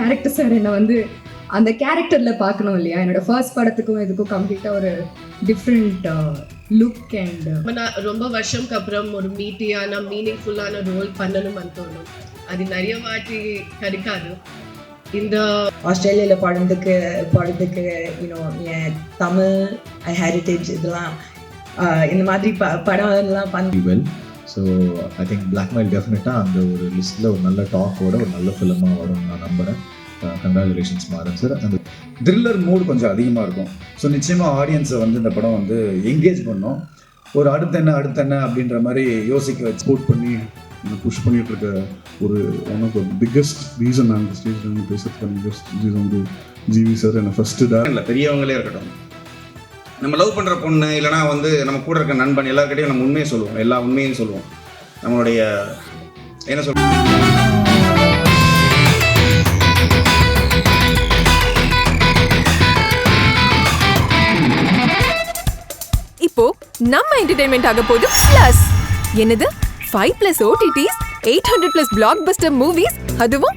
Director sir என்னை வந்து அந்த கேரக்டரில் பார்க்கணும் இல்லையா? என்னோட ஃபர்ஸ்ட் படத்துக்கும் இதுக்கும் கம்ப்ளீட்டாக ஒரு டிஃப்ரெண்ட் லுக் அண்ட் ரொம்ப நா- ரொம்ப வருஷம்க்கு அப்புறம் ஒரு மீட்டியான மீனிங்ஃபுல்லான ரோல் பண்ணணும்னு தோணும். அது நிறைய வாட்டி கிடைக்காது. இந்த ஆஸ்திரேலியாவில் படத்துக்கு படத்துக்கு யூனோ என் தமிழ் ஹெரிட்டேஜ் இதெல்லாம் ஆஹ் இந்த மாதிரி ப படம் எல்லாம் பண்ண ஸோ ஐ திங்க் பிளாக்மெயில் டெஃபினட்டாக அந்த ஒரு லிஸ்ட்டில் ஒரு நல்ல டாக்கோட ஒரு நல்ல ஃபிலிமாக வரும்னு நான் நம்புகிறேன் கங்க்ராச்சுலேஷன்ஸ் மாறன் சார் அந்த த்ரில்லர் மூட் கொஞ்சம் அதிகமாக இருக்கும். ஸோ நிச்சயமாக ஆடியன்ஸை வந்து இந்த படம் வந்து என்கேஜ் பண்ணோம். ஒரு அடுத்த என்ன அடுத்த என்ன அப்படின்ற மாதிரி யோசிக்க வச்சு சப்போர்ட் பண்ணி புஷ் பண்ணிகிட்டு இருக்க ஒரு one of the biggest reason நான் இந்த ஸ்டேஜில் வந்து பேசுறதுக்கான பிகஸ்ட் ரீசன் வந்து ஜிவி சார் என்னை ஃபஸ்ட்டு இல்லை பெரியவங்களே இருக்கட்டும். நம்ம லவ் பண்ணுற பொண்ணு இல்லைனா வந்து நம்ம கூட இருக்க நண்பன் எல்லாருக்கிட்டையும் நம்ம உண்மையை சொல்லுவோம். எல்லா உண்மையும் சொல்லுவோம். நம்மளுடைய என்ன சொல்லுவோம் இப்போ நம்ம என்டர்டைன்மெண்ட் ஆக போது பிளஸ் என்னது? Five plus OTTs eight hundred plus blockbuster movies அதுவும்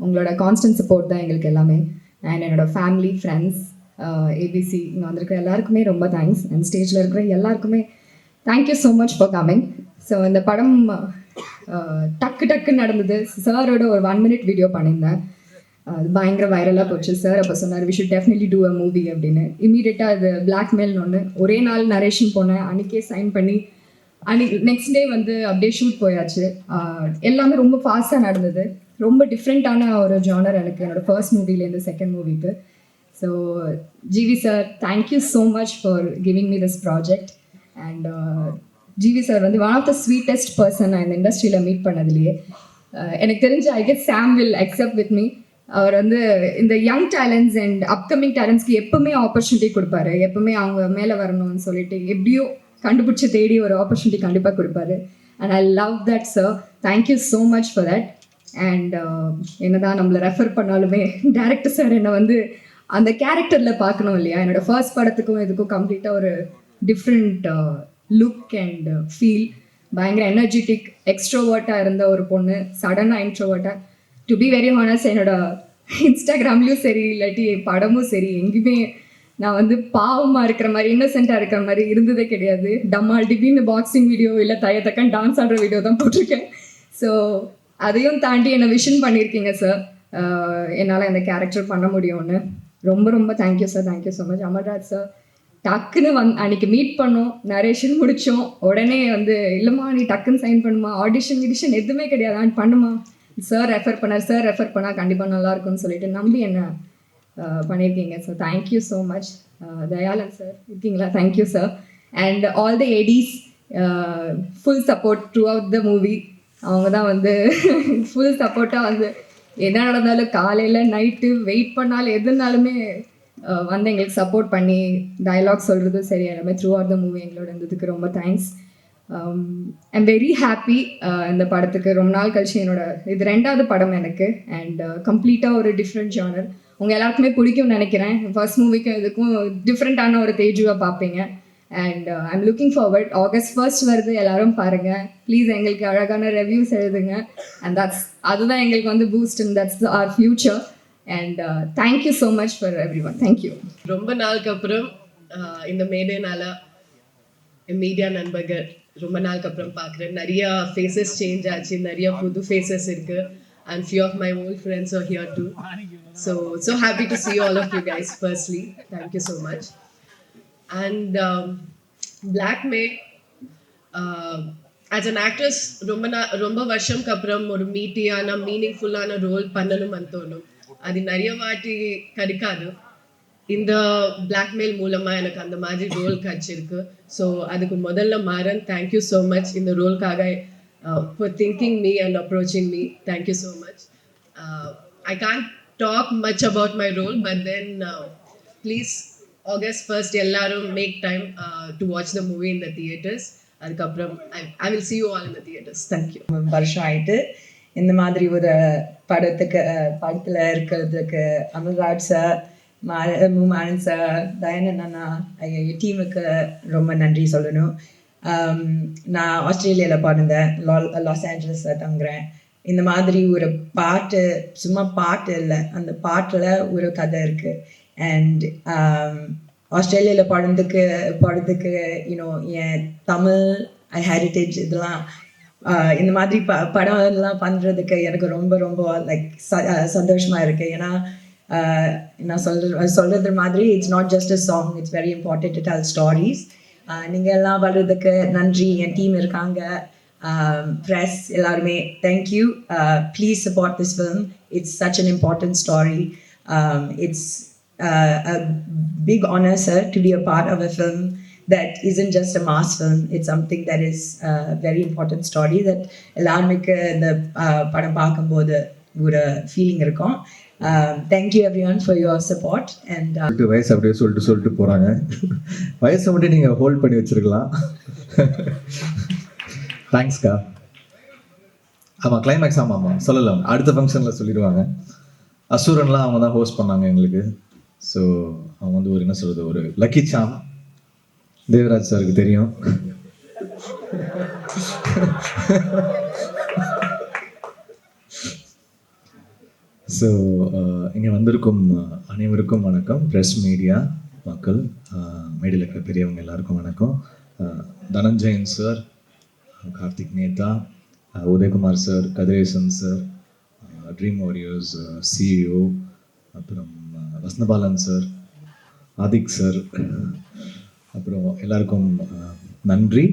உங்களோட கான்ஸ்டன்ட் சப்போர்ட் தான் எங்களுக்கு எல்லாமே. அண்ட் என்னோட ஃபேமிலி ஃப்ரெண்ட்ஸ் ஏபிசி இங்கே வந்திருக்கிற எல்லாருக்குமே ரொம்ப தேங்க்ஸ் அண்ட் ஸ்டேஜில் இருக்கிற எல்லாருக்குமே thank you so much for coming so இந்த படம் uh, டக்கு டக்குன்னு நடந்தது. சாரோட ஒரு ஒன் மினிட் வீடியோ பண்ணியிருந்தேன். அது பயங்கர வைரலாக போச்சு. சார் அப்போ சொன்னார் we should definitely do a movie அப்படின்னு. இமீடியட்டாக அது பிளாக்மெயில்னு ஒன்று ஒரே நாள் நரேஷன் போனேன். அன்றைக்கே சைன் பண்ணி அன்னைக்கு நெக்ஸ்ட் டே வந்து அப்படியே ஷூட் போயாச்சு. Uh, எல்லாமே ரொம்ப ஃபாஸ்ட்டாக நடந்தது. ரொம்ப டிஃப்ரெண்ட்டான ஒரு ஜானர் எனக்கு என்னோட ஃபர்ஸ்ட் மூவிலேருந்து செகண்ட் மூவிக்கு so GV sir thank you so much for giving me this project and GV sir வந்து one of the sweetest person நான் இந்த இண்டஸ்ட்ரியில் மீட் பண்ணதுலேயே. Uh, எனக்கு தெரிஞ்ச I get some will accept with me அவர் வந்து இந்த யங் டேலண்ட்ஸ் அண்ட் அப்கமிங் டேலண்ட்ஸ்க்கு எப்பவுமே ஆப்பர்ச்சுனிட்டி கொடுப்பாரு. எப்பவுமே அவங்க மேலே வரணும்னு சொல்லிட்டு எப்படியோ கண்டுபிடிச்சி தேடி ஒரு ஆப்பர்ச்சுனிட்டி கண்டிப்பாக கொடுப்பாரு. And I love that sir thank you so much for that and um, என்னதான் நம்மளை ரெஃபர் பண்ணாலுமே டேரக்டர் சார் என்னை வந்து அந்த கேரக்டரில் பார்க்கணும் இல்லையா? என்னோட ஃபர்ஸ்ட் படத்துக்கும் இதுக்கும் கம்ப்ளீட்டாக ஒரு டிஃப்ரெண்ட் லுக் அண்ட் ஃபீல் பயங்கர எனர்ஜெட்டிக் எக்ஸ்ட்ரோவர்ட்டாக இருந்த ஒரு பொண்ணு சடனாக இன்ட்ரோவர்ட்டாக டு பி வெரி ஹானஸ்ட் என்னோட இன்ஸ்டாகிராம்லேயும் சரி இல்லாட்டி படமும் சரி எங்கேயுமே நான் வந்து பாவமாக இருக்கிற மாதிரி இன்னசென்ட்டாக இருக்கிற மாதிரி இருந்ததே கிடையாது. டம்மால் டிபின்னு பாக்ஸிங் வீடியோ இல்லை தயத்தக்கன் டான்ஸ் ஆடுற வீடியோ தான் போட்டிருக்கேன். ஸோ அதையும் தாண்டி என்னை விஷன் பண்ணியிருக்கீங்க சார் என்னால் இந்த கேரக்டர் பண்ண முடியும்னு. ரொம்ப ரொம்ப thank you sir thank you so much Amarraj sir டக்குன்னு வந் அன்னைக்கு மீட் பண்ணோம் நரேஷன் முடித்தோம் உடனே வந்து இல்லைம்மா நீ டக்குன்னு சைன் பண்ணுமா? ஆடிஷன் கிடிஷன் எதுவுமே கிடையாது. ஆன் பண்ணுமா? சார் ரெஃபர் பண்ணார். சார் ரெஃபர் பண்ணால் கண்டிப்பாக நல்லா இருக்கும்னு சொல்லிட்டு நம்பி என்ன பண்ணியிருக்கீங்க sir thank you so much Dayalan sir இருக்கீங்களா? Thank you sir and all the ADs full support throughout the movie அவங்க தான் வந்து ஃபுல் சப்போர்ட்டாக வந்து என்ன நடந்தாலும் காலையில் நைட்டு வெயிட் பண்ணாலும் எதுனாலுமே வந்து எங்களுக்கு சப்போர்ட் பண்ணி டயலாக் சொல்கிறது சரி எல்லாமே த்ரூ ஆர் த மூவி எங்களோட இருந்ததுக்கு ரொம்ப தேங்க்ஸ் ஐம் வெரி ஹாப்பி இந்த படத்துக்கு. ரொம்ப நாள் கழிச்சு என்னோட இது ரெண்டாவது படம் எனக்கு. அண்ட் கம்ப்ளீட்டாக ஒரு டிஃப்ரெண்ட் ஜானர் உங்கள் எல்லாருக்குமே பிடிக்கும்னு நினைக்கிறேன். ஃபர்ஸ்ட் மூவிக்கும் இதுக்கும் டிஃப்ரெண்ட்டான ஒரு தேஜுவாக பார்ப்பீங்க. And I'm looking forward August first வருது எல்லாரும் பாருங்க. ப்ளீஸ் எங்களுக்கு அழகான ரிவ்யூஸ் எழுதுங்க. அண்ட் தட்ஸ் அதுதான் எங்களுக்கு வந்து boost and that's our future and thank you so much for everyone thank you ரொம்ப நாளுக்கு அப்புறம் uh, இந்த மேடைனால மீடியா நண்பர்கள் ரொம்ப நாளுக்கு அப்புறம் பார்க்குறேன். நிறைய ஃபேஸஸ் சேஞ்ச் ஆச்சு. நிறைய புது ஃபேஸஸ் இருக்கு. And few of my old friends are here too so so happy to see all of you guys firstly thank you so much and and um, அன் uh, ரொம்ப நா ரொம்ப வருஷம்க்கு அப்புறம் ஒரு மீட்டியான மீனிங்ஃபுல்லான ரோல் பண்ணணும்னு தோணும். அது நிறைய வாட்டி கிடைக்காது. இந்த பிளாக்மெயில் மூலமா எனக்கு அந்த மாதிரி ரோல் கிடைச்சிருக்கு. ஸோ அதுக்கு முதல்ல மாறன் தேங்க்யூ ஸோ மச் இந்த ரோல்காக for thinking me and approaching me thank you so much I can't talk much about my role but then please August first எல்லாரும் make time to watch the movie in the theatres அதுக்கப்புறம் I will see you all in the theatres thank you வருஷம் ஆயிட்டு. இந்த மாதிரி ஒரு படத்துக்கு படத்தில் இருக்கிறதுக்கு அமல்ராஜ் சார் மாறன் சார் தயனண்ணா ஐயோ டீமுக்கு ரொம்ப நன்றி சொல்லணும். நான் ஆஸ்திரேலியாவில் பிறந்தேன். லா- லாஸ் ஏஞ்சலஸில் தங்குறேன். இந்த மாதிரி ஒரு பாட்டு சும்மா பாட்டு இல்லை. அந்த பாட்டில் ஒரு கதை இருக்குது அண்ட் um, ஆஸ்திரேலியாவில் பிறந்துக்கு பிறந்துக்கு யூனோ என் தமிழ் ஹெரிட்டேஜ் இதெல்லாம் இந்த மாதிரி ப படம் எல்லாம் பண்ணுறதுக்கு எனக்கு ரொம்ப ரொம்ப லைக் ச சந்தோஷமா இருக்குது ஏன்னா நான் சொல்ற சொல்கிறது மாதிரி it's not just a song it's very important to tell stories நீங்கள் எல்லாம் வர்றதுக்கு நன்றி. என் டீம் இருக்காங்க. ப்ரெஸ் எல்லாருமே thank you please support this film it's such an important story it's Uh, a big honor, sir, to be a part of a film that isn't just a mass film. It's something that is a very important story that எல்லாருமே இந்த uh, படம் பார்க்கும்போது ஒரு feeling இருக்கும். Thank you everyone for your support and சொல்லிட்டு வயசு அப்படியே சொல்லிட்டு சொல்லிட்டு போகிறாங்க வயசை மட்டும் நீங்கள் ஹோல்ட் பண்ணி வச்சிருக்கலாம். தேங்க்ஸ்க்கா ஆமாம் கிளைமேக்ஸ் ஆமாம் ஆமாம் சொல்லலாம். அடுத்த ஃபங்க்ஷனில் சொல்லிடுவாங்க. அசூரன்லாம் அவங்க தான் ஹோஸ்ட் பண்ணாங்க எங்களுக்கு. ஸோ அவன் வந்து ஒரு என்ன சொல்கிறது ஒரு லக்கி சாம் தேவராஜ் சாருக்கு தெரியும். ஸோ uh, இங்கே வந்திருக்கும் uh, அனைவருக்கும் வணக்கம். ப்ரெஸ் மீடியா மக்கள் uh, மேடையில் இருக்கிற பெரியவங்க எல்லாருக்கும் வணக்கம். Dhananjayan sir Karthik Netha Udhayakumar sir Kathiresan sir Dream Warriors CEO அப்புறம் வசந்தபாலன் சார் ஆதிக் சார் அப்புறம் எல்லாருக்கும் நன்றி.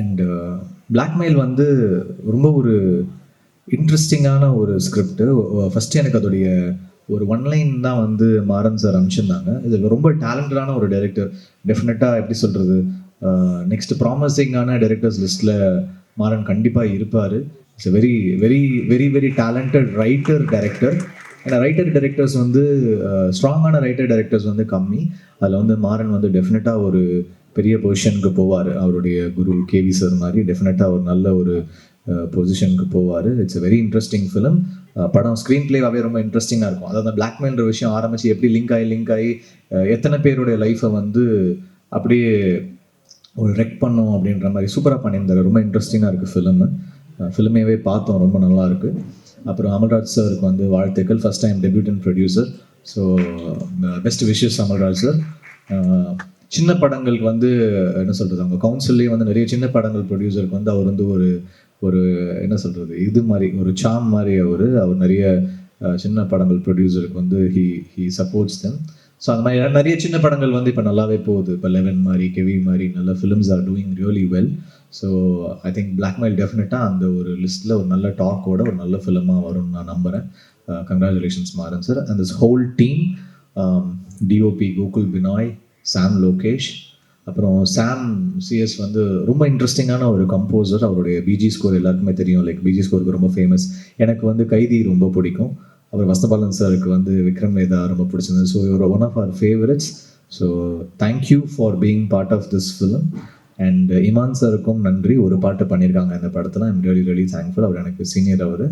அண்டு பிளாக்மெயில் வந்து ரொம்ப ஒரு இன்ட்ரெஸ்டிங்கான ஒரு ஸ்கிரிப்ட் ஃபஸ்ட்டு எனக்கு அதோடைய ஒரு ஒன்லைன் தான் வந்து மாறன் சார் அனுப்பிச்சிருந்தாங்க. இதில் ரொம்ப டேலண்டடான ஒரு டைரக்டர் டெஃபினட்டாக எப்படி சொல்கிறது நெக்ஸ்ட் ப்ராமிசிங்கான டைரக்டர்ஸ் லிஸ்ட்டில் மாறன் கண்டிப்பாக இருப்பார். It's very very very very talented writer director ஏன்னா ரைட்டர் டைரக்டர்ஸ் வந்து ஸ்ட்ராங்கான ரைட்டர் டைரக்டர்ஸ் வந்து கம்மி. அதில் வந்து மாறன் வந்து டெஃபினட்டாக ஒரு பெரிய பொசிஷனுக்கு போவார். அவருடைய குரு கேவி சார் மாதிரி டெஃபினட்டாக ஒரு நல்ல ஒரு பொசிஷனுக்கு போவார். It's a very interesting film படம் ஸ்க்ரீன் பிளேவாகவே ரொம்ப இன்ட்ரெஸ்டிங்காக இருக்கும். அதாவது பிளாக்மெயில்ன்ற விஷயம் ஆரம்பித்து எப்படி லிங்க் ஆகி லிங்க் ஆகி எத்தனை பேருடைய லைஃப்பை வந்து அப்படியே ஒரு ரெக் பண்ணோம் அப்படின்ற மாதிரி சூப்பராக பண்ணியிருந்தாரு. ரொம்ப இன்ட்ரெஸ்டிங்காக இருக்குது ஃபிலிமு ஃபிலிமேவே பார்த்தோம். ரொம்ப நல்லாயிருக்கு அப்புறம் அமல்ராஜ் சாருக்கு வந்து வாழ்த்துக்கள். First time debutant producer so best wishes Amalraj sir uh, சின்ன படங்களுக்கு வந்து என்ன சொல்கிறது அவங்க கவுன்சில்லே வந்து நிறைய சின்ன படங்கள் ப்ரொடியூசருக்கு வந்து அவர் வந்து ஒரு ஒரு என்ன சொல்கிறது இது மாதிரி ஒரு சாம் மாதிரி அவர். அவர் நிறைய uh, சின்ன படங்கள் ப்ரொடியூசருக்கு வந்து he he supports them so அந்த மாதிரி நிறைய சின்ன படங்கள் வந்து இப்போ நல்லாவே போகுது. இப்போ லெவன் மாதிரி கெவி மாதிரி நல்ல films are doing really well so I think blackmail டெஃபினட்டாக அந்த ஒரு லிஸ்ட்டில் ஒரு நல்ல டாக்கோட ஒரு நல்ல ஃபிலிமாக வரும்னு நான் நம்புகிறேன் congratulations Maran sir and this whole team DOP Gokul Binoy Sam Lokesh அப்புறம் சாம் சிஎஸ் வந்து ரொம்ப இன்ட்ரெஸ்டிங்கான ஒரு கம்போசர் அவருடைய பிஜி ஸ்கோர் எல்லாருக்குமே தெரியும். லைக் பிஜி ஸ்கோருக்கு ரொம்ப ஃபேமஸ் எனக்கு வந்து கைதி ரொம்ப பிடிக்கும். அப்புறம் வஸ்தபாலன் சாருக்கு வந்து விக்ரம் வேதா ரொம்ப பிடிச்சிருந்தது. ஸோ இவர் one of our favourites so thank you for being part of this film and Imman சாருக்கும் நன்றி. ஒரு பாட்டு பண்ணியிருக்காங்க இந்த படத்தில். ஐம் ரியலி ரியலி தேங்க்ஃபுல் அவர் எனக்கு சீனியர் அவர்.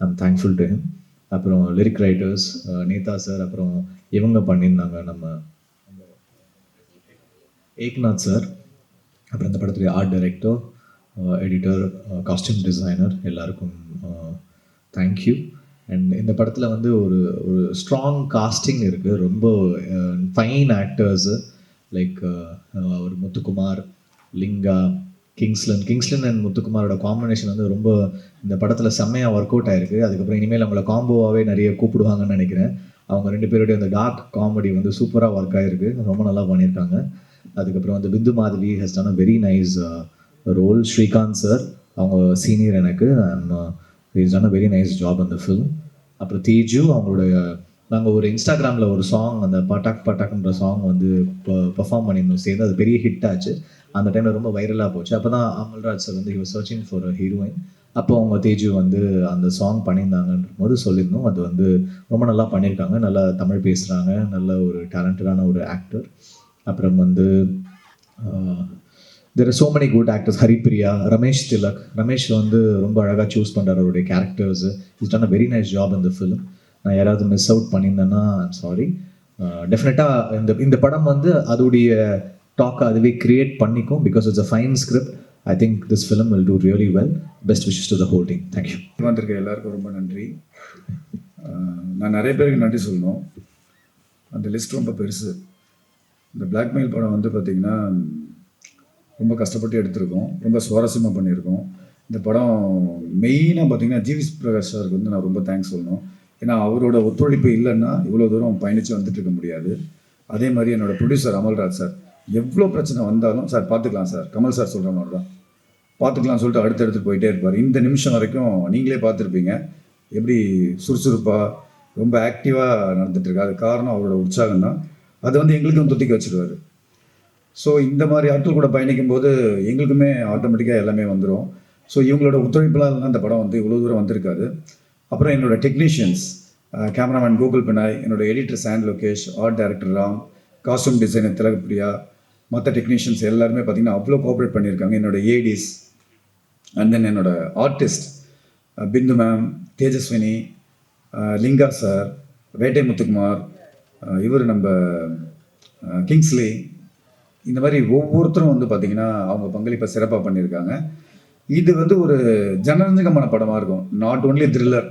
ஐம் தேங்க்ஃபுல் டு ஹிம் அப்புறம் லிரிக் ரைட்டர்ஸ் நேதா சார் அப்புறம் இவங்க பண்ணியிருந்தாங்க நம்ம ஏக்நாத் சார் அப்புறம் இந்த படத்துடைய art director editor costume designer எல்லாருக்கும் uh, தேங்க்யூ அண்ட் இந்த படத்தில் வந்து ஒரு ஒரு ஸ்ட்ராங் காஸ்டிங் இருக்குது ரொம்ப ஃபைன் ஆக்டர்ஸு லைக் ஒரு முத்துக்குமார் லிங்கா கிங்ஸ்லன். கிங்ஸ்லன் அண்ட் முத்துக்குமாரோட காம்பினேஷன் வந்து ரொம்ப இந்த படத்தில் செம்மையாக ஒர்க் அவுட் ஆயிருக்கு. அதுக்கப்புறம் இனிமேல் அவங்கள காம்போவாகவே நிறைய கூப்பிடுவாங்கன்னு நினைக்கிறேன். அவங்க ரெண்டு பேருடைய அந்த டார்க் காமெடி வந்து சூப்பராக ஒர்க் ஆயிருக்கு. ரொம்ப நல்லா பண்ணியிருக்காங்க. அதுக்கப்புறம் வந்து Bindhu Madhavi has done a very nice role Srikanth sir அவங்க சீனியர் எனக்கு. Is done a very nice job அந்த ஃபிலிம் அப்புறம் தேஜு அவங்களுடைய நாங்கள் ஒரு இன்ஸ்டாகிராமில் ஒரு சாங் அந்த பட்டாக் பட்டாக்ன்ற சாங் வந்து பெர்ஃபார்ம் பண்ணியிருந்தோம். சேர்ந்து அது பெரிய ஹிட் ஆச்சு. அந்த டைமில் ரொம்ப வைரலாக போச்சு. அப்போ தான் அமல்ராஜ் சார் வந்து he searching for a heroine அப்போ அவங்க தேஜு வந்து அந்த சாங் பண்ணியிருந்தாங்கன்ற போது சொல்லியிருந்தோம். அது வந்து ரொம்ப நல்லா பண்ணியிருக்காங்க. நல்லா தமிழ் பேசுகிறாங்க நல்ல ஒரு டேலண்டடான ஒரு ஆக்டர் அப்புறம் வந்து there so many good actors Haripriya Ramesh Thilak. Ramesh வந்து ரொம்ப அழகாக சூஸ் பண்ணுறாரு அவருடைய characters is done a very nice job இந்த ஃபிலிம் நான் யாராவது மிஸ் அவுட் பண்ணியிருந்தேன்னா சாரி டெஃபினட்டாக இந்த இந்த படம் வந்து அதோடைய டாக்கை அதுவே கிரியேட் பண்ணிக்கும் because it's a fine script I think this film will do really well best wishes to the whole team thank you வந்திருக்க எல்லாருக்கும் ரொம்ப நன்றி. நான் நிறைய பேருக்கு நன்றி சொல்லணும். அந்த லிஸ்ட் ரொம்ப பெருசு. இந்த பிளாக்மெயில் படம் வந்து பார்த்திங்கன்னா ரொம்ப கஷ்டப்பட்டு எடுத்திருக்கோம். ரொம்ப சுவாரஸ்யமாக பண்ணியிருக்கோம். இந்த படம் மெயினாக பார்த்திங்கன்னா ஜிவி பிரகாஷ் சாருக்கு வந்து நான் ரொம்ப தேங்க்ஸ் சொல்லணும். ஏன்னா அவரோட ஒத்துழைப்பு இல்லைன்னா இவ்வளோ தூரம் பயணித்து வந்துட்டு இருக்க முடியாது. அதே மாதிரி என்னோடய ப்ரொடியூசர் அமல்ராஜ் சார். எவ்வளோ பிரச்சனை வந்தாலும் சார் பார்த்துக்கலாம் சார். கமல் சார் சொல்கிற மாதிரி தான் பார்த்துக்கலாம்னு சொல்லிட்டு அடுத்தடுத்து போயிட்டே இருப்பார். இந்த நிமிஷம் வரைக்கும் நீங்களே பார்த்துருப்பீங்க. எப்படி சுறுசுறுப்பாக ரொம்ப ஆக்டிவாக நடந்துட்டு அது காரணம் அவரோட உற்சாகம் தான். அது வந்து எங்களுக்கும் தொத்திக்க வச்சிருவாரு. ஸோ இந்த மாதிரி ஆட்கள் கூட பயணிக்கும் போது எங்களுக்குமே ஆட்டோமேட்டிக்காக எல்லாமே வந்துடும் ஸோ இவங்களோட ஒத்துழைப்புலாம் தான் இந்த படம் வந்து இவ்வளோ தூரம் வந்திருக்காது அப்புறம் என்னோட டெக்னீஷியன்ஸ் கேமராமேன் கோகுல் பினாய் என்னோட editor San Lokesh art director Ram costume designer Thilagapriya மற்ற டெக்னீஷியன்ஸ் எல்லாருமே பார்த்தீங்கன்னா அவ்வளோ கோஆப்ரேட் பண்ணியிருக்காங்க. என்னோட ஏடிஸ் அண்ட் தென் என்னோடய artist Bindu ma'am Tejaswini Linga sir Vettai Muthukumar இவர் நம்ம கிங்ஸ்லி இந்த மாதிரி ஒவ்வொருத்தரும் வந்து பார்த்திங்கன்னா அவங்க பங்களிப்பை சிறப்பாக பண்ணியிருக்காங்க. இது வந்து ஒரு ஜனரஞ்சகமான படமாக இருக்கும். நாட் ஓன்லி த்ரில்லர்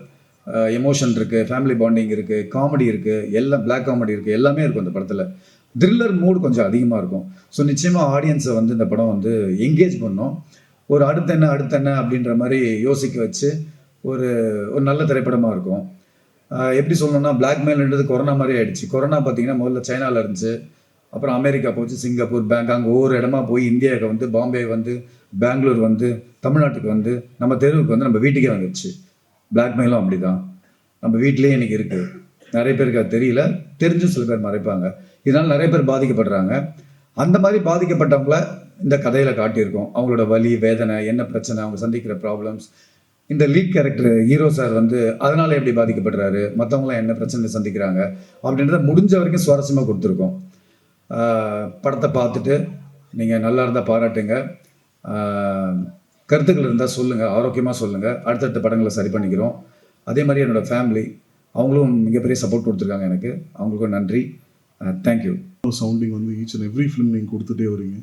எமோஷன் இருக்குது ஃபேமிலி பாண்டிங் இருக்குது காமெடி இருக்குது எல்லாம் பிளாக் காமெடி இருக்குது எல்லாமே இருக்கும் அந்த படத்தில். த்ரில்லர் மூடு கொஞ்சம் அதிகமாக இருக்கும். ஸோ நிச்சயமாக ஆடியன்ஸை வந்து இந்த படம் வந்து என்கேஜ் பண்ணோம். ஒரு அடுத்த என்ன அடுத்த என்ன அப்படின்ற மாதிரி யோசிக்க வச்சு ஒரு ஒரு நல்ல திரைப்படமாக இருக்கும். எப்படி சொல்லணும்னா பிளாக்மெயில்ன்றது கொரோனா மாதிரி ஆயிடுச்சு. கொரோனா பார்த்தீங்கன்னா முதல்ல சைனாவில் இருந்துச்சு. அப்புறம் அமெரிக்கா போச்சு சிங்கப்பூர் பேங்காங் ஒவ்வொரு இடமா போய் இந்தியாவுக்கு வந்து பாம்பே வந்து பெங்களூர் வந்து தமிழ்நாட்டுக்கு வந்து நம்ம தெருவுக்கு வந்து நம்ம வீட்டுக்கே வந்துடுச்சு பிளாக்மெயிலும் அப்படிதான். நம்ம வீட்டிலேயே இன்னைக்கு இருக்குது நிறைய பேருக்கு அது தெரியல. தெரிஞ்சும் சில பேர் மறைப்பாங்க. இதனால் நிறைய பேர் பாதிக்கப்படுறாங்க. அந்த மாதிரி பாதிக்கப்பட்டவங்கள இந்த கதையில் காட்டியிருக்கோம். அவங்களோட வலி வேதனை என்ன பிரச்சனை அவங்க சந்திக்கிற ப்ராப்ளம்ஸ் இந்த லீட் கேரக்டர் ஹீரோ சார் வந்து அதனால் எப்படி பாதிக்கப்படுறாரு? மற்றவங்களாம் என்ன பிரச்சனை சந்திக்கிறாங்க? அப்படின்றத முடிஞ்ச வரைக்கும் சுவாரஸ்யமாக கொடுத்துருக்கோம். படத்தை பார்த்துட்டு நீங்கள் நல்லா இருந்தால் பாராட்டுங்க. கருத்துக்கள் இருந்தால் சொல்லுங்கள் ஆரோக்கியமாக சொல்லுங்கள் அடுத்தடுத்த படங்களை சரி பண்ணிக்கிறோம். அதே மாதிரி என்னோட ஃபேமிலி அவங்களும் மிகப்பெரிய சப்போர்ட் கொடுத்துருக்காங்க எனக்கு. அவங்களுக்கும் நன்றி. Uh, தேங்க்யூ சவுண்டிங் வந்து ஈச் அண்ட் எவ்ரி ஃபிலிம் நீங்கள் கொடுத்துட்டே வரீங்க.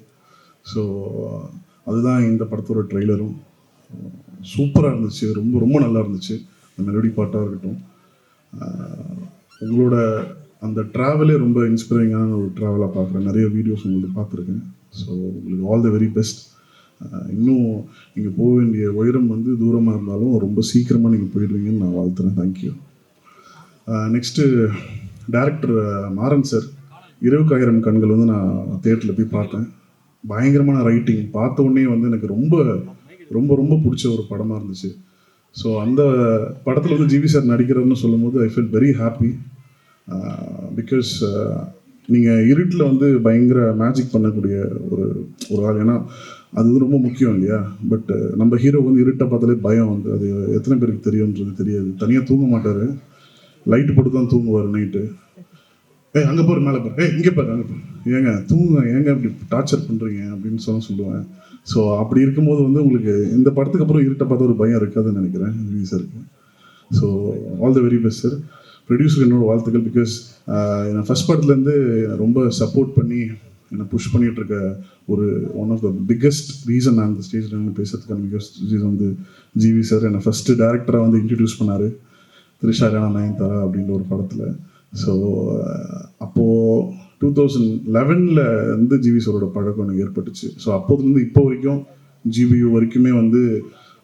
ஸோ uh, அதுதான் இந்த படத்தோட ட்ரெய்லரும் சூப்பராக uh, இருந்துச்சு. ரொம்ப ரொம்ப நல்லா இருந்துச்சு. அந்த மெலடி பாட்டாக இருக்கட்டும். உங்களோட அந்த ட்ராவலே ரொம்ப இன்ஸ்பைரிங்கான ஒரு ட்ராவலாக பார்க்குறேன். நிறைய வீடியோஸ் உங்களுக்கு பார்த்துருக்கேன். ஸோ உங்களுக்கு ஆல் த வெரி பெஸ்ட் இன்னும் நீங்கள் போக வேண்டிய உயரம் வந்து தூரமாக இருந்தாலும் ரொம்ப சீக்கிரமாக நீங்கள் போயிடுவீங்கன்னு நான் வாழ்த்துறேன். Thank you next director Maran sir Iravukkaayiram Kangal வந்து நான் தேட்டரில் போய் பார்த்தேன். பயங்கரமான ரைட்டிங் பார்த்த உடனே வந்து எனக்கு ரொம்ப ரொம்ப ரொம்ப பிடிச்ச ஒரு படமாக இருந்துச்சு. ஸோ அந்த படத்தில் வந்து ஜிவி சார் நடிக்கிறதுன்னு சொல்லும்போது I feel very happy because நீங்கள் இருட்டில் வந்து பயங்கர மேஜிக் பண்ணக்கூடிய ஒரு ஒரு ஆள். ஏன்னா அது வந்து ரொம்ப முக்கியம் இல்லையா? பட் நம்ம ஹீரோ வந்து இருட்டை பார்த்தாலே பயம் வந்து அது எத்தனை பேருக்கு தெரியும்ன்றது தெரியாது. தனியாக தூங்க மாட்டார். லைட்டு போட்டு தான் தூங்குவார் நைட்டு ஏய் அங்கே போகிற மேலே பாரு. ஏய் இங்கே பாரு அங்கே பாரு. ஏங்க தூங்க ஏங்க இப்படி டார்ச்சர் பண்ணுறீங்க அப்படின்னு சொல்ல சொல்லுவேன். ஸோ அப்படி இருக்கும்போது வந்து உங்களுக்கு இந்த படத்துக்கு அப்புறம் இருட்டை பார்த்த ஒரு பயம் இருக்காதுன்னு நினைக்கிறேன். விவி சாருக்கு so all the very best sir ப்ரொடியூசருக்கு என்னோட வாழ்த்துக்கள் பிகாஸ் நான் ஃபஸ்ட் படத்துலேருந்து ரொம்ப சப்போர்ட் பண்ணி என்னை புஷ் பண்ணிகிட்டு இருக்க ஒரு one of the biggest reason நான் அந்த ஸ்டேஜில் பேசுறதுக்கான பிகஸ்ட் ரீசன் வந்து ஜிவி சார் என்னை ஃபஸ்ட்டு டேரக்டராக வந்து இன்ட்ரடியூஸ் பண்ணார். த்ரிஷா ராணா நயன்தாரா அப்படின்ற ஒரு படத்தில். ஸோ அப்போது டூ தௌசண்ட் லெவனில் வந்து ஜிவி சாரோட பழக்கம் எனக்கு ஏற்பட்டுச்சு. ஸோ அப்போதுலேருந்து இப்போ வரைக்கும் ஜிபியு வரைக்குமே வந்து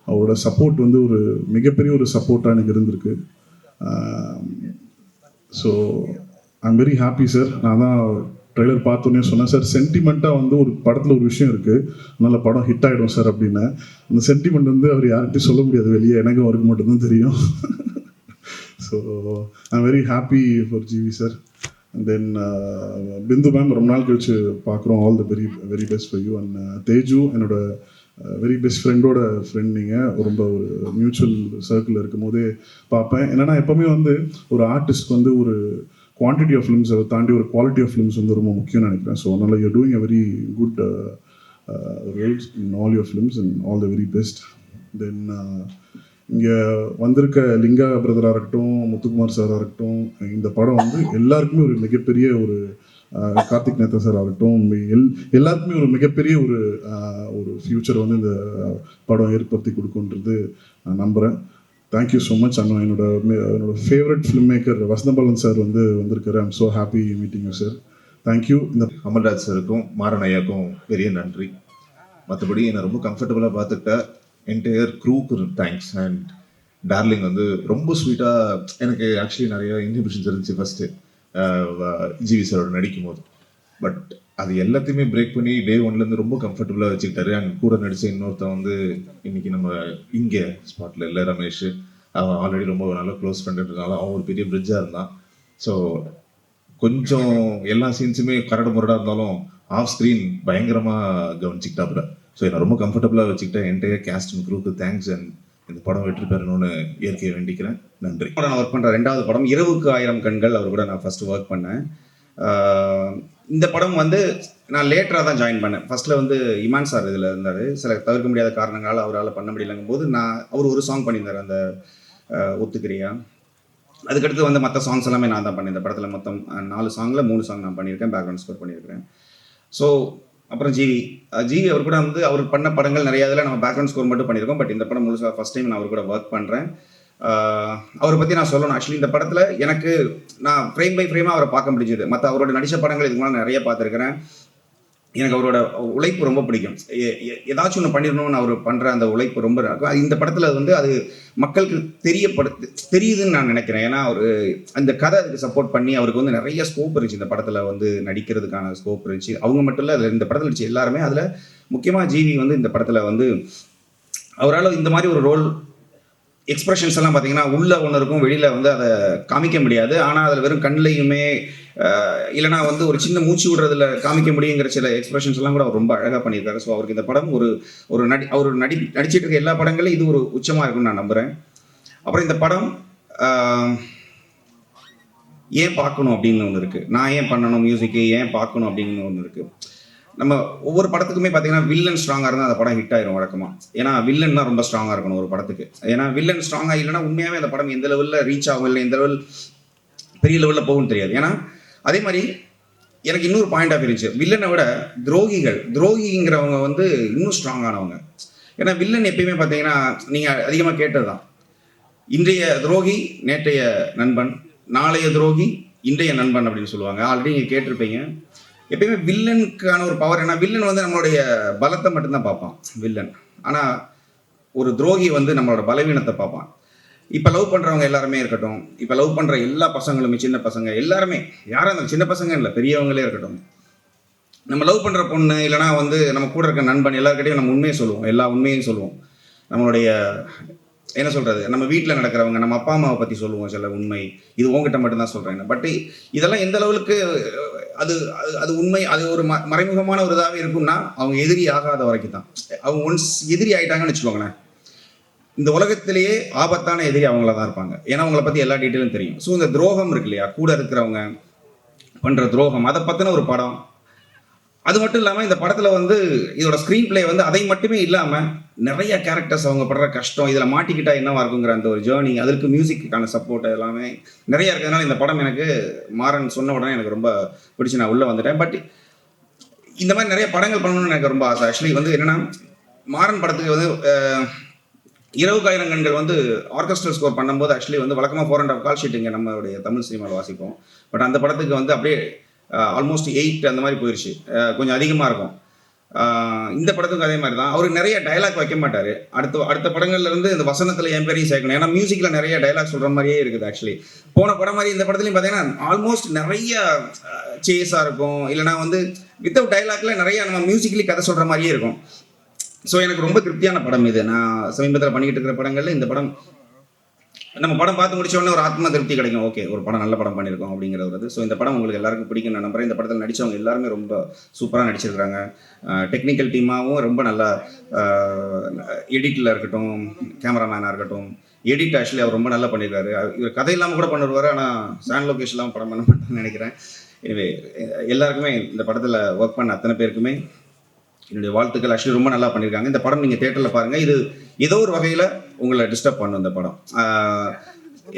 அவரோட சப்போர்ட் வந்து ஒரு மிகப்பெரிய ஒரு சப்போர்ட்டாக எனக்கு இருந்திருக்கு. So I'm very happy sir நான் தான் ட்ரெய்லர் பார்த்தோன்னே சொன்னேன் சார் சென்டிமெண்ட்டாக வந்து ஒரு படத்தில் ஒரு விஷயம் இருக்குது நல்ல படம் ஹிட் ஆகிடும் சார் அப்படின்னு. அந்த சென்டிமெண்ட் வந்து அவர் யார்கிட்டையும் சொல்ல முடியாது வெளியே. எனக்கும் அவருக்கு மட்டும்தான் தெரியும். So I'm very happy for GV sir and then Bindu ma'am ரொம்ப நாள் கழிச்சு பார்க்குறோம் all the very very best for you and Teju என்னோட வெரி பெஸ்ட் ஃப்ரெண்டோட ஃப்ரெண்ட் நீங்கள் ரொம்ப ஒரு மியூச்சுவல் சர்க்கிள் இருக்கும் போதே பார்ப்பேன் என்னன்னா எப்போவுமே வந்து ஒரு ஆர்டிஸ்ட் வந்து ஒரு குவான்டிட்டி ஆஃப் ஃபிலிம்ஸை தாண்டி ஒரு குவாலிட்டி ஆஃப் ஃபிலிம்ஸ் வந்து ரொம்ப முக்கியம்னு நினைக்கிறேன். ஸோ அதனால் you doing a very good roles in all your films and all the very best then இங்கே வந்திருக்க லிங்கா பிரதராக இருக்கட்டும் முத்துக்குமார் சாராக இருக்கட்டும் இந்த படம் வந்து எல்லாருக்குமே ஒரு மிகப்பெரிய ஒரு கார்த்திக் நேத்தா சார் ஆகட்டும் எல் எல்லாருக்குமே ஒரு மிகப்பெரிய ஒரு ஒரு ஃப்யூச்சர் வந்து இந்த படம் ஏற்படுத்தி கொடுக்குன்றது நான் நம்புகிறேன் தேங்க்யூ ஸோ மச் அண்ணா என்னோட என்னோட favourite film maker Vasanthabalan sir வந்து வந்திருக்காரு. I'm so happy meeting you sir thank you இந்த அமல்ராஜ் சாருக்கும் மாறன் ஐயாக்கும் பெரிய நன்றி. மற்றபடி என்னை ரொம்ப கம்ஃபர்டபுளாக பார்த்துக்கிட்ட என்டையர் க்ரூக்கு தேங்க்ஸ் அண்ட் டார்லிங் வந்து ரொம்ப ஸ்வீட்டாக எனக்கு ஆக்சுவலி நிறைய இன்ஹிபிஷன்ஸ் இருந்துச்சு ஃபஸ்ட்டு ஜிவி சாரோட நடிக்கும் போது பட் அது எல்லாத்தையுமே பிரேக் பண்ணி டே ஒன்லேருந்து ரொம்ப கம்ஃபர்டபுளாக வச்சுக்கிட்டாரு. அங்கே கூட நடித்த இன்னொருத்தன் வந்து இன்னைக்கு நம்ம இங்கே ஸ்பாட்டில் இல்லை ரமேஷ். அவன் ஆல்ரெடி ரொம்ப நல்லா க்ளோஸ் ஃப்ரெண்டுன்றதுனால அவன் ஒரு பெரிய பிரிட்ஜாக இருந்தான். ஸோ கொஞ்சம் எல்லா சீன்ஸுமே கரடு முரடாக இருந்தாலும் ஆஃப் ஸ்க்ரீன் பயங்கரமாக கவனிச்சுக்கிட்டாப்புல. ஸோ என்னை ரொம்ப கம்ஃபர்டபுளாக வச்சுக்கிட்டேன். என்டையர் கேஸ்ட் அண்ட் குரூக்கு தேங்க்ஸ் அண்ட் இந்த படம் வெற்றி பெறணும்னு இயற்கையை வேண்டிக்கிறேன். நன்றி. நான் ஒர்க் பண்ணுற ரெண்டாவது படம் இரவுக்கு ஆயிரம் கண்கள் அவர் கூட நான் ஃபஸ்ட்டு ஒர்க் பண்ணேன். இந்த படம் வந்து நான் லேட்டராக தான் ஜாயின் பண்ணேன். ஃபஸ்ட்டில் வந்து இமான் சார் இதில் இருந்தார். சில தவிர்க்க முடியாத காரணங்களால் அவரால் பண்ண முடியலங்கும் போது நான் அவர் ஒரு சாங் பண்ணியிருந்தார் அந்த ஒத்துக்கிறியா. அதுக்கடுத்து வந்து மற்ற சாங்ஸ் எல்லாமே நான் தான் பண்ணேன். இந்த படத்தில் மொத்தம் நாலு சாங்கில் மூணு சாங் நான் பண்ணியிருக்கேன். பேக்ரவுண்ட் ஸ்கோர் பண்ணியிருக்கிறேன். ஸோ அப்புறம் ஜிவி. ஜிவி அவர் கூட வந்து அவர் பண்ண படங்கள் நிறைய இதில் நம்ம பேக்ரவுண்ட் ஸ்கோர் மட்டும் பண்ணியிருக்கோம். பட் இந்த படம் முழுசாக ஃபஸ்ட் டைம் நான் அவர் கூட ஒர்க் பண்ணுறேன் அவரை பற்றி நான் சொல்லணும். ஆக்சுவலி இந்த படத்தில் எனக்கு நான் ஃப்ரேம் பை ஃப்ரேமாக அவரை பார்க்க முடிஞ்சது. மற்ற அவரோட நடித்த படங்கள் இதுக்கு மேலே நிறைய பார்த்துருக்கிறேன். எனக்கு அவரோட உழைப்பு ரொம்ப பிடிக்கும். ஏதாச்சும் ஒன்று பண்ணிடணும்னு அவர் பண்ணுற அந்த உழைப்பு ரொம்ப இருக்கும் இந்த படத்தில் வந்து அது மக்களுக்கு தெரியப்படுத்து தெரியுதுன்னு நான் நினைக்கிறேன். ஏன்னா அவர் அந்த கதை அதுக்கு சப்போர்ட் பண்ணி அவருக்கு வந்து நிறைய ஸ்கோப் இருந்துச்சு. இந்த படத்தில் வந்து நடிக்கிறதுக்கான ஸ்கோப் இருந்துச்சு. அவங்க மட்டும் இல்லை அதில் இந்த படத்தில் இருந்துச்சு எல்லாருமே அதில் முக்கியமாக ஜீவி வந்து இந்த படத்தில் வந்து அவரால் இந்த மாதிரி ஒரு ரோல் எக்ஸ்பிரஷன்ஸ் எல்லாம் பார்த்தீங்கன்னா உள்ள ஒன்று இருக்கும் வெளியில் வந்து அதை காமிக்க முடியாது. ஆனால் அதில் வெறும் கண்ணிலையுமே இல்லைனா வந்து ஒரு சின்ன மூச்சு விடுறதுல காமிக்க முடியுங்கிற சில எக்ஸ்பிரஷன்ஸ் எல்லாம் கூட அவர் ரொம்ப அழகாக பண்ணியிருக்காரு. ஸோ அவருக்கு இந்த படம் ஒரு ஒரு நடி அவர் நடி நடிச்சிட்டு இருக்க எல்லா படங்களும் இது ஒரு உச்சமாக இருக்கும்னு நான் நம்புகிறேன் அப்புறம் இந்த படம் ஏன் பார்க்கணும் அப்படின்னு ஒன்று இருக்குது நான் ஏன் பண்ணணும் மியூசிக்கு ஏன் பார்க்கணும் அப்படின்னு ஒன்று இருக்குது நம்ம ஒவ்வொரு படத்துக்குமே பார்த்தீங்கன்னா வில்லன் ஸ்ட்ராங்காக இருந்தால் அந்த படம் ஹிட் ஆயிரும் வழக்கமாக ஏன்னா வில்லன் தான் ரொம்ப ஸ்ட்ராங்காக இருக்கணும் ஒரு படத்துக்கு. ஏன்னா வில்லன் ஸ்ட்ராங்காக இல்லைன்னா உண்மையாகவே அந்த படம் எந்த லெவலில் ரீச் ஆகும் இல்லை எந்த லெவல் பெரிய லெவலில் போகும்னு தெரியாது. ஏன்னா அதே மாதிரி எனக்கு இன்னொரு பாயிண்ட் ஆஃப் இருந்துச்சு வில்லனை விட துரோகிகள் துரோகிங்கிறவங்க வந்து இன்னும் ஸ்ட்ராங்கானவங்க ஏன்னா வில்லன் எப்பயுமே பார்த்தீங்கன்னா நீங்கள் அதிகமாக கேட்டது தான் இன்றைய துரோகி நேற்றைய நண்பன் நாளைய துரோகி இன்றைய நண்பன் அப்படின்னு சொல்லுவாங்க. ஆல்ரெடி நீங்கள் கேட்டிருப்பீங்க. எப்பயுமே வில்லனுக்கான ஒரு பவர் ஏன்னா வில்லன் வந்து நம்மளுடைய பலத்தை மட்டும்தான் பார்ப்பான் வில்லன். ஆனால் ஒரு துரோகி வந்து நம்மளோட பலவீனத்தை பார்ப்பான். இப்போ லவ் பண்ணுறவங்க எல்லாருமே இருக்கட்டும். இப்போ லவ் பண்ணுற எல்லா பசங்களுமே சின்ன பசங்க எல்லாருமே யாராக இருந்தாலும் சின்ன பசங்க இல்லை பெரியவங்களே இருக்கட்டும். நம்ம லவ் பண்ணுற பொண்ணு இல்லைனா வந்து நம்ம கூட இருக்க நண்பன் எல்லாருக்கிட்டையும் நம்ம உண்மையை சொல்லுவோம். எல்லா உண்மையும் சொல்லுவோம். நம்மளுடைய என்ன சொல்கிறது நம்ம வீட்டில் நடக்கிறவங்க நம்ம அப்பா அம்மாவை பற்றி சொல்லுவோம் சில உண்மை. இது உங்ககிட்ட மட்டும்தான் சொல்கிறேன் பட் இதெல்லாம் எந்த அளவுக்கு அது அது- அது உண்மை அது ஒரு ம மறைமுகமான ஒரு இதாகவே இருக்கும்னா அவங்க எதிரி ஆகாத வரைக்கும் தான் அவங்க ஒன்ஸ் எதிரி ஆகிட்டாங்கன்னு வச்சுக்கோங்களேன். இந்த உலகத்திலேயே ஆபத்தான எதிரி அவங்கள தான் இருப்பாங்க. ஏன்னா அவங்கள பற்றி எல்லா டீட்டெயிலும் தெரியும். ஸோ இந்த துரோகம் இருக்கு இல்லையா? கூட இருக்கிறவங்க பண்ணுற துரோகம் அதை பற்றின ஒரு படம். அது மட்டும் இல்லாமல் இந்த படத்தில் வந்து இதோட ஸ்க்ரீன் ப்ளே வந்து அதை மட்டுமே இல்லாமல் நிறைய கேரக்டர்ஸ் அவங்க படுற கஷ்டம் இதில் மாட்டிக்கிட்டா என்னவா இருக்குங்கிற அந்த ஒரு ஜேர்னி அதற்கு மியூசிக்கான சப்போர்ட் எல்லாமே நிறைய இருக்கிறதுனால இந்த படம் எனக்கு மாறன் சொன்ன உடனே எனக்கு ரொம்ப பிடிச்சி நான் உள்ளே வந்துட்டேன். பட் இந்த மாதிரி நிறைய படங்கள் பண்ணணும்னு எனக்கு ரொம்ப ஆசை. ஆக்சுவலி வந்து என்னென்னா மாறன் படத்துக்கு வந்து இரவு இரவு காயிரங்கண்கள் வந்து ஆர்கெஸ்ட்ரல் ஸ்கோர் பண்ணும்போது ஆக்சுவலி வந்து வழக்கமாக four and half call sheet இங்கே நம்மளுடைய தமிழ் சினிமாவில் வாசிப்போம். பட் அந்த படத்துக்கு வந்து அப்படியே ஆல்மோஸ்ட் எயிட் அந்த மாதிரி போயிடுச்சு கொஞ்சம் அதிகமாக இருக்கும். இந்த படத்துக்கும் அதே மாதிரி தான். அவர் நிறைய டயலாக் வைக்க மாட்டார். அடுத்த அடுத்த படங்கள்ல இருந்து இந்த வசனத்தில் என் பேரையும் சேர்க்கணும். ஏன்னா மியூசிக்கில் நிறைய டயலாக் சொல்கிற மாதிரியே இருக்குது ஆக்சுவலி போன படம் மாதிரி இந்த படத்துலையும் பார்த்தீங்கன்னா ஆல்மோஸ்ட் நிறைய சேஸாக இருக்கும். இல்லைனா வந்து வித்தவுட் டயலாக்ல நிறைய நம்ம மியூசிக்கலி கதை சொல்கிற மாதிரியே இருக்கும். ஸோ எனக்கு ரொம்ப திருப்தியான படம் இது. நான் சமீபத்தில் பண்ணிக்கிட்டு இருக்கிற படங்கள்ல இந்த படம் நம்ம படம் பார்த்து முடிச்ச உடனே ஒரு ஆத்மா திருப்தி கிடைக்கும். ஓகே ஒரு படம் நல்ல படம் பண்ணியிருக்கோம் அப்படிங்கிற ஒரு இது. ஸோ இந்த படம் உங்களுக்கு எல்லாருக்கும் பிடிக்கும் நான் நம்புறேன். இந்த படத்தில் நடித்தவங்க எல்லாருமே ரொம்ப சூப்பராக நடிச்சிருக்கிறாங்க. டெக்னிக்கல் டீமாகவும் ரொம்ப நல்லா எடிட்டில் இருக்கட்டும் கேமராமேனாக இருக்கட்டும் எடிட் ஆக்சுவலி அவர் ரொம்ப நல்லா பண்ணியிருக்காரு இவர் கதை இல்லாமல் கூட பண்ணிடுவார். ஆனால் சாண்ட் லொகேஷன் இல்லாமல் படம் பண்ண மாட்டேன்னு நினைக்கிறேன். எனவே எல்லாருக்குமே இந்த படத்தில் ஒர்க் பண்ண அத்தனை பேருக்குமே என்னுடைய வாழ்த்துக்கள் ஆக்சுவலி ரொம்ப நல்லா பண்ணியிருக்காங்க இந்த படம் நீங்கள் தேட்டரில் பாருங்கள் இது ஏதோ ஒரு வகையில் உங்களை டிஸ்டர்ப் பண்ணும் இந்த படம்.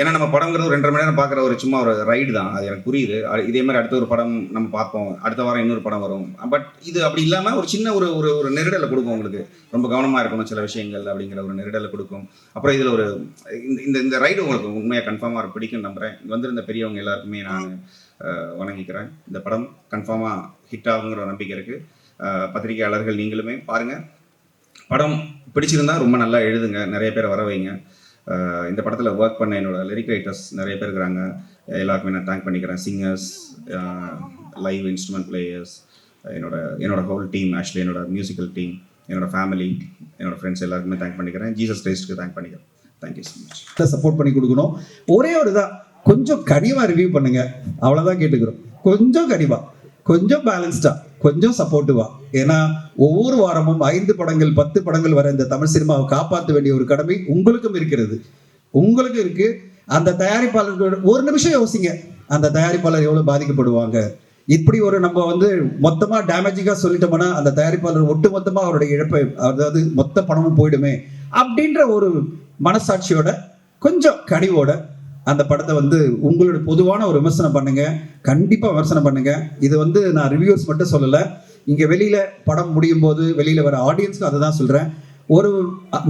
ஏன்னா நம்ம படங்கிறது ஒரு ரெண்டரை மணி நேரம் பார்க்குற ஒரு சும்மா ஒரு ரைடு தான். அது எனக்கு புரியுது. இதே மாதிரி அடுத்த ஒரு படம் நம்ம பார்ப்போம். அடுத்த வாரம் இன்னொரு படம் வரும். பட் இது அப்படி இல்லாமல் ஒரு சின்ன ஒரு ஒரு ஒரு நெருடலை கொடுக்கும் உங்களுக்கு. ரொம்ப கவனமாக இருக்கணும் சில விஷயங்கள் அப்படிங்கிற ஒரு நெருடலை கொடுக்கும். அப்புறம் இதில் ஒரு இந்த இந்த இந்த ரைடு உங்களுக்கு உண்மையாக கன்ஃபார்மாக பிடிக்கும் நம்புகிறேன் வந்திருந்த பெரியவங்க எல்லாருக்குமே நான் வணங்கிக்கிறேன். இந்த படம் கன்ஃபார்மாக ஹிட் ஆகுங்கிற நம்பிக்கை இருக்குது பத்திரிகையாளர்கள் நீங்களுமே பாருங்கள் படம் பிடிச்சிருந்தா ரொம்ப நல்லா எழுதுங்க. நிறைய பேர் வர வைங்க. இந்த படத்தில் ஒர்க் பண்ண என்னோட லிரிக் ரைட்டர்ஸ் நிறைய பேர் இருக்கிறாங்க. எல்லாருக்குமே நான் தேங்க் பண்ணிக்கிறேன். சிங்கர்ஸ் லைவ் இன்ஸ்ட்ருமெண்ட் பிளேயர்ஸ் என்னோட என்னோட ஹோல் டீம் ஆக்சுவலி என்னோட மியூசிக்கல் டீம் என்னோட ஃபேமிலி என்னோட ஃப்ரெண்ட்ஸ் எல்லாருக்குமே தேங்க் பண்ணிக்கிறேன். ஜீசஸ் கிரைஸ்ட்டுக்கு தேங்க் பண்ணிக்கிறேன். Thank you so much support பண்ணி கொடுக்கணும். ஒரே ஒரு தான் கொஞ்சம் கனிவா ரிவ்யூ பண்ணுங்க. அவ்வளோதான் கேட்டுக்கிறோம். கொஞ்சம் கனிவா கொஞ்சம் பேலன்ஸ்டாக கொஞ்சம் சப்போர்ட்டிவா ஏன்னா ஒவ்வொரு வாரமும் ஐந்து படங்கள் பத்து படங்கள் வர இந்த தமிழ் சினிமாவை காப்பாற்ற வேண்டிய ஒரு கடமை உங்களுக்கும் இருக்கிறது. உங்களுக்கு இருக்கு. அந்த தயாரிப்பாளர்கள் ஒரு நிமிஷம் யோசிங்க. அந்த தயாரிப்பாளர் எவ்வளவு பாதிக்கப்படுவாங்க? இப்படி ஒரு நம்ம வந்து மொத்தமா டேமேஜிங்கா சொல்லிட்டோம்னா அந்த தயாரிப்பாளர் ஒட்டு மொத்தமா அவருடைய இழப்பை அதாவது மொத்த பணமும் போயிடுமே அப்படின்ற ஒரு மனசாட்சியோட கொஞ்சம் கனிவோட அந்த படத்தை வந்து உங்களோட பொதுவான ஒரு விமர்சனம் பண்ணுங்க. கண்டிப்பாக விமர்சனம் பண்ணுங்க. இது வந்து நான் ரிவ்யூஸ் மட்டும் சொல்லலை. இங்கே வெளியில படம் முடியும் போது வெளியில வர ஆடியன்ஸ்க்கு அதை தான் சொல்றேன். ஒரு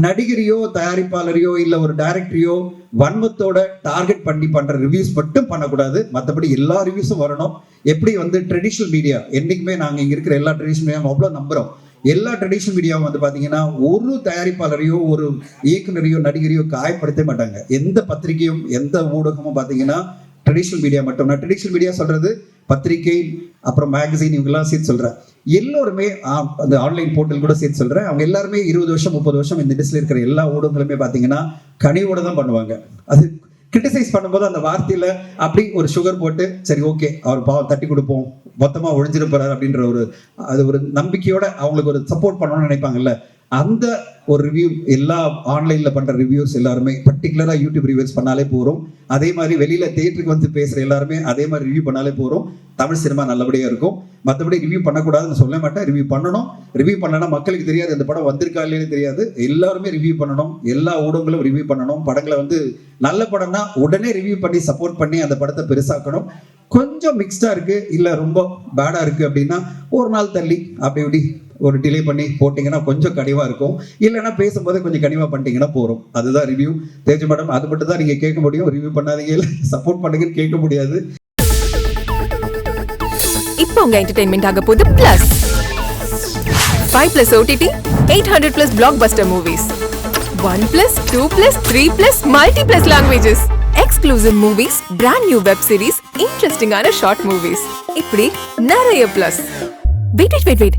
நடிகரையோ தயாரிப்பாளரையோ இல்லை ஒரு டைரக்டரையோ வன்மத்தோட டார்கெட் பண்ணி பண்ற ரிவ்யூஸ் மட்டும் பண்ணக்கூடாது. மற்றபடி எல்லா ரிவ்யூஸும் வரணும். எப்படி வந்து ட்ரெடிஷ்னல் மீடியா என்றைக்குமே நாங்கள் இங்கே இருக்கிற எல்லா ட்ரெடிஷ்னல் மீடியாவும் அவ்வளோ நம்புறோம். எல்லா ட்ரெடிஷனல் மீடியாவும் வந்து பார்த்தீங்கன்னா ஒரு தயாரிப்பாளரையோ ஒரு இயக்குனரையோ நடிகரையோ காயப்படுத்த மாட்டாங்க. எந்த பத்திரிகையும் எந்த ஊடகமும் பார்த்தீங்கன்னா ட்ரெடிஷ்னல் மீடியா மட்டும். நான் ட்ரெடிஷ்னல் மீடியா சொல்றது பத்திரிகை அப்புறம் மேகசின் இவங்கெல்லாம் சேர்த்து சொல்றேன். எல்லோருமே ஆ, அந்த ஆன்லைன் போர்ட்டல் கூட சேர்த்து சொல்றேன். அவங்க எல்லாருமே இருபது வருஷம் முப்பது வருஷம் இந்த இண்டஸ்ட்ரியில் இருக்கிற எல்லா ஊடகங்களுமே பார்த்தீங்கன்னா கனிவோட தான் பண்ணுவாங்க. அது கிரிட்டிசைஸ் பண்ணும்போது அந்த வார்த்தையில அப்படி ஒரு சுகர் போட்டு சரி ஓகே அவர் பாவம் தட்டி கொடுப்போம் மொத்தமா ஒழிஞ்சிட போறாரு அப்படின்ற ஒரு அது ஒரு நம்பிக்கையோட அவங்களுக்கு ஒரு சப்போர்ட் பண்ணணும்னு நினைப்பாங்கல்ல. அந்த ஒரு ரிவ்யூ எல்லா ஆன்லைன்ல பண்ற ரிவ்யூஸ் எல்லாருமே பர்டிகுலரா யூடியூப் ரிவ்யூஸ் பண்ணாலே போறோம் அதே மாதிரி வெளியில தியேட்டருக்கு வந்து பேசுற எல்லாருமே அதே மாதிரி ரிவ்யூ பண்ணாலே போறோம் தமிழ் சினிமா நல்லபடியா இருக்கும். மற்றபடி ரிவ்யூ பண்ணக்கூடாதுன்னு சொல்ல மாட்டேன். ரிவ்யூ பண்ணணும். ரிவ்யூ பண்ணனா மக்களுக்கு தெரியாது இந்த படம் வந்திருக்கா இல்லைன்னு தெரியாது. எல்லாருமே ரிவ்யூ பண்ணணும். எல்லா ஊடகங்களும் ரிவ்யூ பண்ணணும். படங்களை வந்து நல்ல படம்னா உடனே ரிவ்யூ பண்ணி சப்போர்ட் பண்ணி அந்த படத்தை பெருசாக்கணும். கொஞ்சம் மிக்ஸ்டா இருக்கு இல்ல ரொம்ப பேடா இருக்கு அப்படின்னா ஒரு நாள் தள்ளி அப்படி இப்படி ஒரு டிலே பண்ணி போட்டிங்கன்னா கொஞ்சம் கனிவா இருக்கும். இல்லைன்னா பேசும்போது கொஞ்சம் கனிவாக பண்ணிட்டீங்கன்னா போகிறோம் அதுதான் ரிவ்யூ தேஜ் மேடம் அது மட்டும் தான் நீங்க கேட்க முடியும். ரிவ்யூ பண்ணாதீங்க. சப்போர்ட் பண்ணுங்கன்னு கேட்க முடியாது. இப்போ உங்க என்டர்டைன்மெண்ட் ஆக போகுது plus five plus OTT eight hundred plus blockbuster movies one plus two plus three plus multi plus languages exclusive movies brand new web series இன்ட்ரெஸ்டிங்கான ஷார்ட் மூவிஸ் இப்படி நிறைய பிளஸ் வெயிட் வெயிட் வெயிட்